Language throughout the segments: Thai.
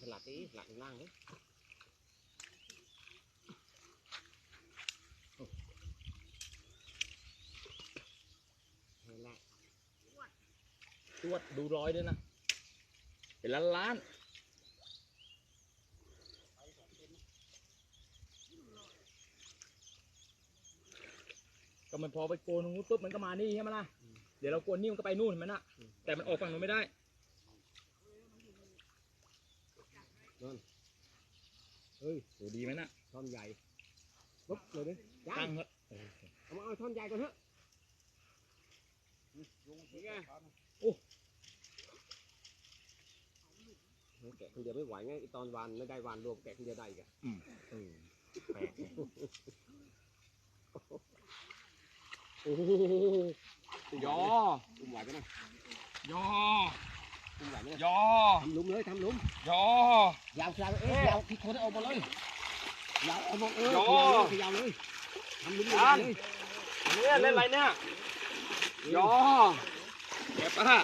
là cái lạnh ngang đấy tuột đủ rồi đấy nè. Cái lăn lán. ก็มันพอไปโกนตรงนู้นปุ๊บมันก็มานี่ใช่ไหมล่ะ เดี๋ยวเราโกนนี่มันก็ไปนู่นเห็นไหมน่ะ แต่มันออกฝั่งนู้นไม่ได้เฮ้ยโหดีไหมน่ะท่อนใหญ่ปุ๊บเลยดิยัตั้งงเถอะเอามาเอาท่อนใหญ่ก่อนเถอะนี่ไงโอ้แกะคนเดียวไม่ไหวไงไอ้ตอนวานไม่ได้วานรวมแกะคนเดียวได้อีกอะเออแปลกเนี่ย โอ้โหยออุ้มไหวไหมนะยออุ้มไหวไหมนะยอทำหลุมเลยทำหลุมยอยาวยาวเอ้ยยาวที่คนเอามาเลยยาวเอามาเออยอยาวเลยทำหลุมยัยาวนเลยเนี่ยเล่นอะไรเนี่ยยอแกะปะ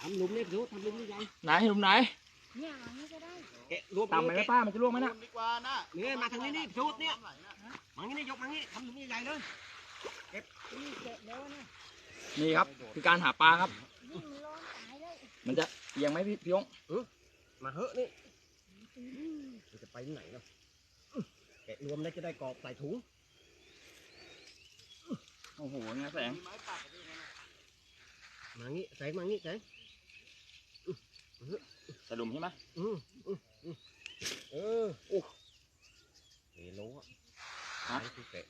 ทำหลุมเนี่ยดูทำหลุมนี่ยังไหนหลุมไหนเนี่ยหลังนี้ก็ได้แกะรวมต่ำไปไหมป้ามันจะล่วงไหมน่ะดีกว่านะเนี่ยมาทางนี้นี่สูดเนี่ยมางี้นี่ยกมางี้ทำหลุมใหญ่ๆเลย นี่เจ็บแล้วนะนี่ครับคือการหาปลาครับนี่มันร้อนตายแล้วมันจะเอียงไหมพี่พี่ยงมาเหอะนี่มันจะไปที่ไหนเนาะแกะรวมแล้วจะได้กรอบใส่ถุงโอ้โหไงแสงมีไม้ปักด้วยนะมางี้แสงมางี้แสงใส่หลุมใช่ไหมอืมอืมอืมเออโอ้เฮโลอะฮะแกะ